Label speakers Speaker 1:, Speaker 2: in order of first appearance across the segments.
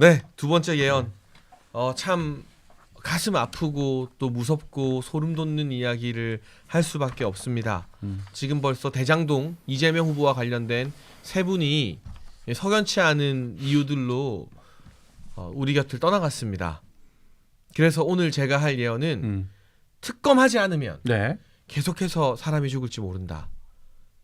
Speaker 1: 네, 두 번째 예언. 어, 참 가슴 아프고 또 무섭고 소름 돋는 이야기를 할 수밖에 없습니다.
Speaker 2: 음.
Speaker 1: 지금 벌써 대장동 이재명 후보와 관련된 세 분이 석연치 않은 이유들로 어, 우리 곁을 떠나갔습니다. 그래서 오늘 제가 할 예언은
Speaker 2: 음.
Speaker 1: 특검하지 않으면
Speaker 2: 네.
Speaker 1: 계속해서 사람이 죽을지 모른다.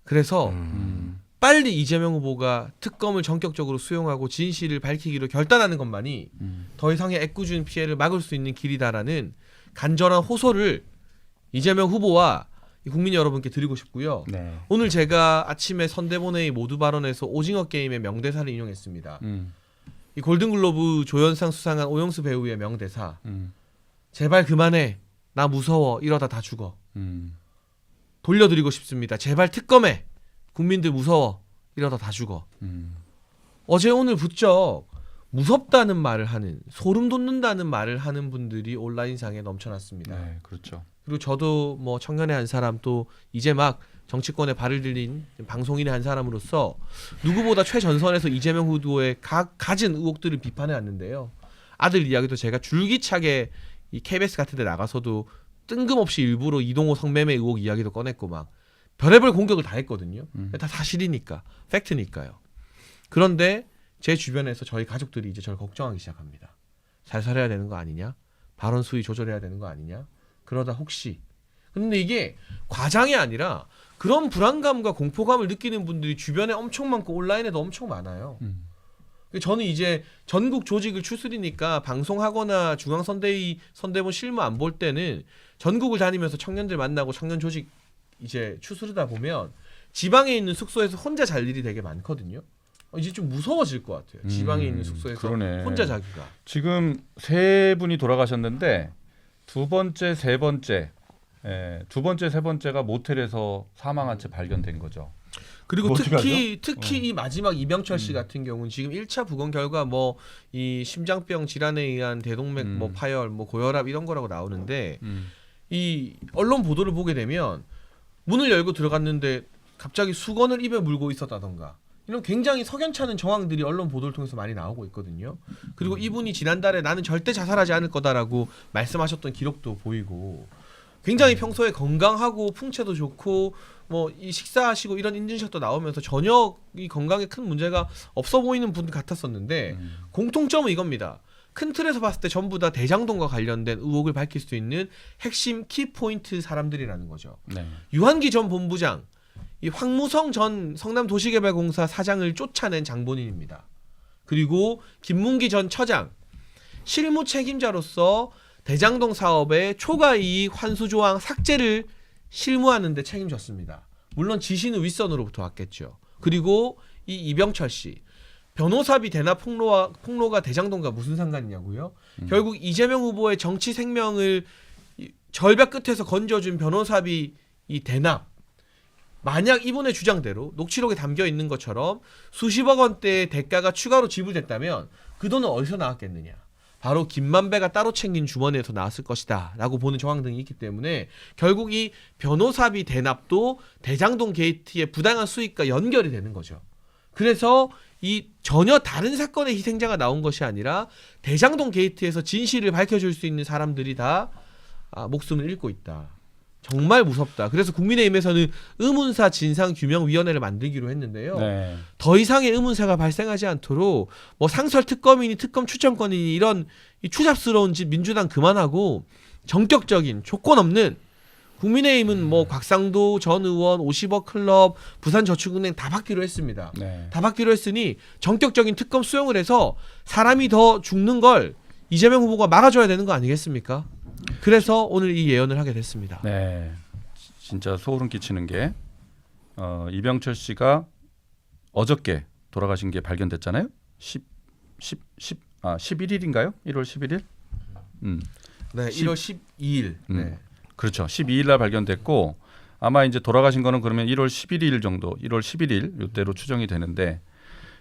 Speaker 1: 그래서
Speaker 2: 음.
Speaker 1: 빨리 이재명 후보가 특검을 전격적으로 수용하고 진실을 밝히기로 결단하는 것만이
Speaker 2: 음.
Speaker 1: 더 이상의 애꿎은 피해를 막을 수 있는 길이다라는 간절한 호소를 이재명 후보와 이 국민 여러분께 드리고 싶고요.
Speaker 2: 네.
Speaker 1: 오늘 제가 아침에 선대본회의 모두 발언에서 오징어 게임의 명대사를 인용했습니다.
Speaker 2: 음.
Speaker 1: 이 골든글로브 조연상 수상한 오영수 배우의 명대사.
Speaker 2: 음.
Speaker 1: 제발 그만해. 나 무서워. 이러다 다 죽어.
Speaker 2: 음.
Speaker 1: 돌려드리고 싶습니다. 제발 특검해. 국민들 무서워. 이러다 다 죽어.
Speaker 2: 음.
Speaker 1: 어제 오늘 부쩍 무섭다는 말을 하는 소름 돋는다는 말을 하는 분들이 온라인상에 넘쳐났습니다.
Speaker 2: 네, 그렇죠.
Speaker 1: 그리고 저도 뭐 청년의 한 사람 또 이제 막 정치권에 발을 들린 방송인의 한 사람으로서 누구보다 최전선에서 이재명 후보의 가, 가진 의혹들을 비판해 왔는데요. 아들 이야기도 제가 줄기차게 이 KBS 같은 데 나가서도 뜬금없이 일부러 이동호 성매매 의혹 이야기도 꺼냈고 막 별의별 공격을 다 했거든요.
Speaker 2: 음.
Speaker 1: 다 사실이니까 팩트니까요. 그런데 제 주변에서 저희 가족들이 이제 저를 걱정하기 시작합니다. 살살해야 되는 거 아니냐? 발언 수위 조절해야 되는 거 아니냐? 그러다 혹시 근데 이게 과장이 아니라 그런 불안감과 공포감을 느끼는 분들이 주변에 엄청 많고 온라인에도 엄청 많아요.
Speaker 2: 음.
Speaker 1: 저는 이제 전국 조직을 추스리니까 방송하거나 중앙선대위 선대본 실무 안 볼 때는 전국을 다니면서 청년들 만나고 청년 조직 이제 추스르다 보면 지방에 있는 숙소에서 혼자 잘 일이 되게 많거든요. 어, 이제 좀 무서워질 것 같아요. 지방에
Speaker 2: 음,
Speaker 1: 있는 숙소에서
Speaker 2: 그러네.
Speaker 1: 혼자 자기가.
Speaker 2: 지금 세 분이 돌아가셨는데 두 번째, 세 번째, 예, 두 번째, 세 번째가 모텔에서 사망한 채 발견된 거죠.
Speaker 1: 그리고
Speaker 2: 뭐
Speaker 1: 특히 특히
Speaker 2: 어.
Speaker 1: 이 마지막 이병철
Speaker 2: 음.
Speaker 1: 씨 같은 경우는 지금 1차 부검 결과 뭐 이 심장병 질환에 의한 대동맥 뭐
Speaker 2: 음.
Speaker 1: 파열, 뭐 고혈압 이런 거라고 나오는데
Speaker 2: 음.
Speaker 1: 이 언론 보도를 보게 되면 문을 열고 들어갔는데 갑자기 수건을 입에 물고 있었다던가 이런 굉장히 석연찮은 정황들이 언론 보도를 통해서 많이 나오고 있거든요. 그리고 이분이 지난달에 나는 절대 자살하지 않을 거다라고 말씀하셨던 기록도 보이고 굉장히 평소에 건강하고 풍채도 좋고 뭐 이 식사하시고 이런 인증샷도 나오면서 전혀 이 건강에 큰 문제가 없어 보이는 분 같았었는데
Speaker 2: 음.
Speaker 1: 공통점은 이겁니다. 큰 틀에서 봤을 때 전부 다 대장동과 관련된 의혹을 밝힐 수 있는 핵심 키포인트 사람들이라는 거죠.
Speaker 2: 네.
Speaker 1: 유한기 전 본부장, 이 황무성 전 성남도시개발공사 사장을 쫓아낸 장본인입니다. 그리고 김문기 전 처장, 실무 책임자로서 대장동 사업의 초과 이익 환수 조항 삭제를 실무하는 데 책임졌습니다. 물론 지시는 윗선으로부터 왔겠죠. 그리고 이 이병철 씨 변호사비 대납 폭로와 폭로가 대장동과 무슨 상관이냐고요?
Speaker 2: 음.
Speaker 1: 결국 이재명 후보의 정치 생명을 이 절벽 끝에서 건져준 변호사비 이 대납 만약 이분의 주장대로 녹취록에 담겨 있는 것처럼 수십억 원대의 대가가 추가로 지불됐다면 그 돈은 어디서 나왔겠느냐? 바로 김만배가 따로 챙긴 주머니에서 나왔을 것이다라고 보는 정황 등이 있기 때문에 결국 이 변호사비 대납도 대장동 게이트의 부당한 수익과 연결이 되는 거죠. 그래서 이 전혀 다른 사건의 희생자가 나온 것이 아니라 대장동 게이트에서 진실을 밝혀줄 수 있는 사람들이 다 아, 목숨을 잃고 있다. 정말 무섭다. 그래서 국민의힘에서는 의문사 진상규명위원회를 만들기로 했는데요.
Speaker 2: 네.
Speaker 1: 더 이상의 의문사가 발생하지 않도록 뭐 상설 특검이니 특검 추천권이니 이런 이 추잡스러운 짓 민주당 그만하고 전격적인 조건 없는 국민의힘은 뭐 곽상도 전 의원 50억 클럽 부산저축은행 다 받기로 했습니다.
Speaker 2: 네.
Speaker 1: 다 받기로 했으니 전격적인 특검 수용을 해서 사람이 더 죽는 걸 이재명 후보가 막아줘야 되는 거 아니겠습니까? 그래서 오늘 이 예언을 하게 됐습니다.
Speaker 2: 네. 진짜 소름 끼치는 게 어, 이병철 씨가 어저께 돌아가신 게 발견됐잖아요. 10 10 10 아, 11일인가요? 1월 11일? 음.
Speaker 1: 네,
Speaker 2: 십-
Speaker 1: 1월 12일.
Speaker 2: 음.
Speaker 1: 네.
Speaker 2: 그렇죠. 12일 날 발견됐고 아마 이제 돌아가신 거는 그러면 1월 11일 정도, 1월 11일 이때로 추정이 되는데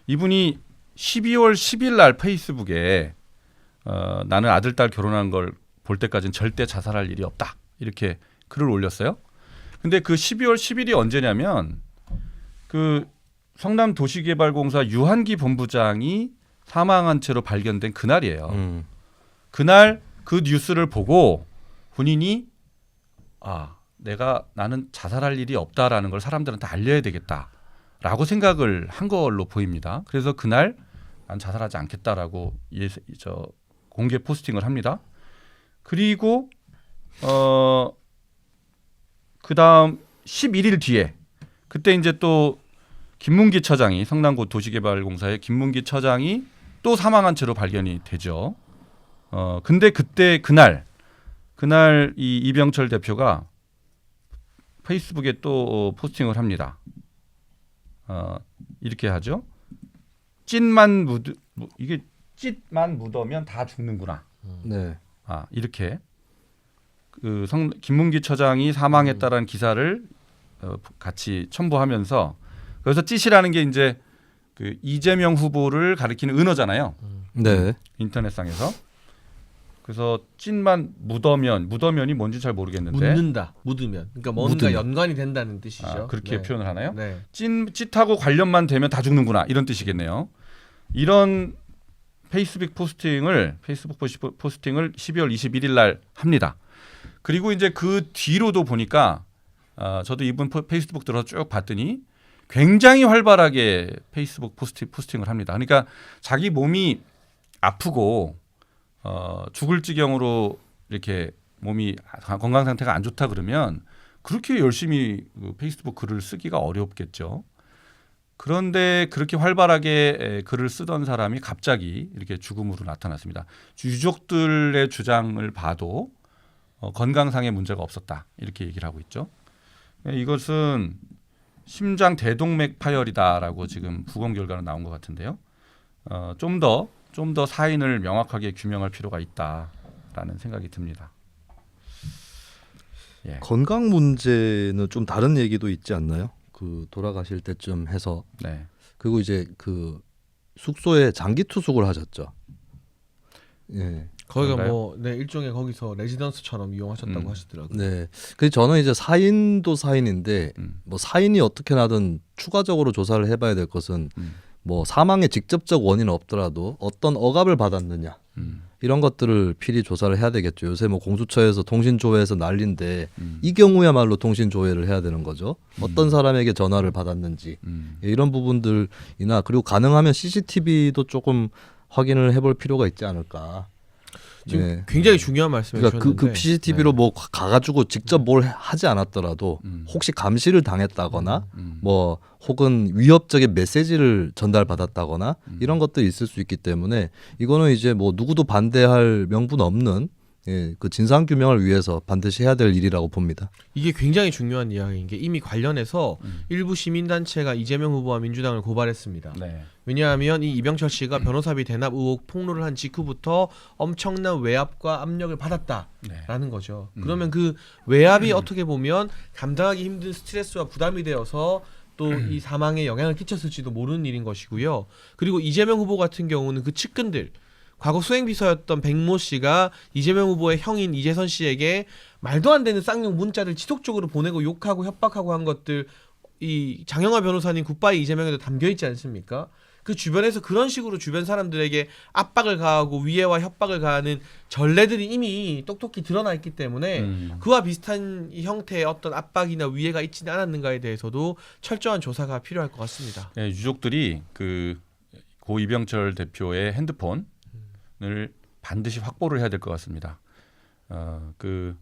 Speaker 2: 이분이 12월 10일 날 페이스북에 어, 나는 아들 딸 결혼한 걸 볼 때까지는 절대 자살할 일이 없다 이렇게 글을 올렸어요. 근데 그 12월 10일이 언제냐면 그 성남 도시개발공사 유한기 본부장이 사망한 채로 발견된 그날이에요.
Speaker 3: 음.
Speaker 2: 그날 그 뉴스를 보고 본인이 아 내가 나는 자살할 일이 없다라는 걸 사람들한테 알려야 되겠다라고 생각을 한 걸로 보입니다. 그래서 그날 난 자살하지 않겠다라고 예, 저 공개 포스팅을 합니다. 그리고 어 그다음 11일 뒤에 그때 이제 또 김문기 처장이 성남구 도시개발공사의 김문기 처장이 또 사망한 채로 발견이 되죠. 어 근데 그때 그날 그날 이 이병철 대표가 페이스북에 또 어, 포스팅을 합니다. 어 이렇게 하죠. 찐만 묻 무- 이게 찐만 묻으면 다 죽는구나.
Speaker 3: 네.
Speaker 2: 아 이렇게 그 성, 김문기 처장이 사망했다라는 기사를 어, 같이 첨부하면서 그래서 찌시라는 게 이제 그 이재명 후보를 가리키는 은어잖아요
Speaker 3: 네.
Speaker 2: 인터넷상에서 그래서 찐만 묻어면 묻어면이 뭔지 잘 모르겠는데
Speaker 1: 묻는다. 묻으면. 그러니까 뭔가
Speaker 3: 묻으면.
Speaker 1: 연관이 된다는 뜻이죠.
Speaker 2: 아, 그렇게
Speaker 1: 네.
Speaker 2: 표현을 하나요?
Speaker 1: 네.
Speaker 2: 찐 찐하고 관련만 되면 다 죽는구나 이런 뜻이겠네요. 이런 페이스북 포스팅을 페이스북 포시- 포스팅을 12월 21일 날 합니다. 그리고 이제 그 뒤로도 보니까 아, 저도 이분 포- 페이스북 들어서 쭉 봤더니 굉장히 활발하게 페이스북 포스팅, 포스팅을 합니다. 그러니까 자기 몸이 아프고 어, 죽을 지경으로 이렇게 몸이 건강 상태가 안 좋다 그러면 그렇게 열심히 그 페이스북 글을 쓰기가 어렵겠죠. 그런데 그렇게 활발하게 에, 글을 쓰던 사람이 갑자기 이렇게 죽음으로 나타났습니다. 유족들의 주장을 봐도 어, 건강상의 문제가 없었다 이렇게 얘기를 하고 있죠. 예, 이것은 심장 대동맥 파열이다라고 지금 부검 결과는 나온 것 같은데요. 어, 좀더 좀 더 사인을 명확하게 규명할 필요가 있다라는 생각이 듭니다. 예.
Speaker 3: 건강 문제는 좀 다른 얘기도 있지 않나요? 그 돌아가실 때쯤 해서
Speaker 2: 네.
Speaker 3: 그리고 이제 그 숙소에 장기 투숙을 하셨죠. 예.
Speaker 1: 거기가
Speaker 2: 그런가요?
Speaker 1: 뭐 네, 일종의 거기서 레지던스처럼 이용하셨다고
Speaker 2: 음.
Speaker 1: 하시더라고요.
Speaker 3: 네. 그 저는 이제 사인도 사인인데
Speaker 2: 음.
Speaker 3: 뭐 사인이 어떻게 나든 추가적으로 조사를 해봐야 될 것은
Speaker 2: 음.
Speaker 3: 뭐 사망의 직접적 원인은 없더라도 어떤 억압을 받았느냐
Speaker 2: 음.
Speaker 3: 이런 것들을 필히 조사를 해야 되겠죠. 요새 뭐 공수처에서 통신 조회에서 난리인데
Speaker 2: 음.
Speaker 3: 이 경우야말로 통신 조회를 해야 되는 거죠. 어떤 사람에게 전화를 받았는지
Speaker 2: 음.
Speaker 3: 예, 이런 부분들이나 그리고 가능하면 CCTV도 조금 확인을 해볼 필요가 있지 않을까.
Speaker 1: 지금
Speaker 3: 네.
Speaker 1: 굉장히 중요한 말씀을
Speaker 3: 그러니까 그, 그 CCTV로 뭐 가- 가가지고 직접 뭘 해- 하지 않았더라도
Speaker 2: 음.
Speaker 3: 혹시 감시를 당했다거나
Speaker 2: 음.
Speaker 3: 뭐 혹은 위협적인 메시지를 전달받았다거나
Speaker 2: 음.
Speaker 3: 이런 것들이 있을 수 있기 때문에 이거는 이제 뭐 누구도 반대할 명분 없는 예, 그 진상 규명을 위해서 반드시 해야 될 일이라고 봅니다.
Speaker 1: 이게 굉장히 중요한 이야기인 게 이미 관련해서
Speaker 2: 음.
Speaker 1: 일부 시민단체가 이재명 후보와 민주당을 고발했습니다.
Speaker 2: 네.
Speaker 1: 왜냐하면 이 이병철 씨가 변호사비 대납 의혹 폭로를 한 직후부터 엄청난 외압과 압력을 받았다라는
Speaker 2: 네.
Speaker 1: 거죠.
Speaker 2: 음.
Speaker 1: 그러면 그 외압이 어떻게 보면 감당하기 힘든 스트레스와 부담이 되어서 또이 사망에 영향을 끼쳤을지도 모르는 일인 것이고요. 그리고 이재명 후보 같은 경우는 그 측근들 과거 수행비서였던 백모 씨가 이재명 후보의 형인 이재선 씨에게 말도 안 되는 쌍욕 문자를 지속적으로 보내고 욕하고 협박하고 한 것들 이 장영화 변호사님 굿바이 이재명에도 담겨 있지 않습니까? 그 주변에서 그런 식으로 주변 사람들에게 압박을 가하고 위해와 협박을 가하는 전례들이 이미 똑똑히 드러나 있기 때문에
Speaker 2: 음.
Speaker 1: 그와 비슷한 이 형태의 어떤 압박이나 위해가 있지는 않았는가에 대해서도 철저한 조사가 필요할 것 같습니다.
Speaker 2: 예, 유족들이 그 고 이병철 대표의 핸드폰 을 반드시 확보를 해야 될 것 같습니다. 어, 그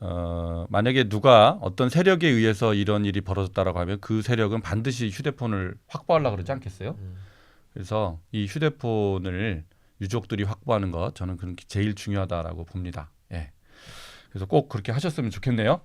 Speaker 2: 어, 만약에 누가 어떤 세력에 의해서 이런 일이 벌어졌다라고 하면 그 세력은 반드시 휴대폰을 확보하려고 그러지 않겠어요?
Speaker 1: 음.
Speaker 2: 그래서 이 휴대폰을 유족들이 확보하는 것 저는 그런 게 제일 중요하다라고 봅니다. 예. 그래서 꼭 그렇게 하셨으면 좋겠네요.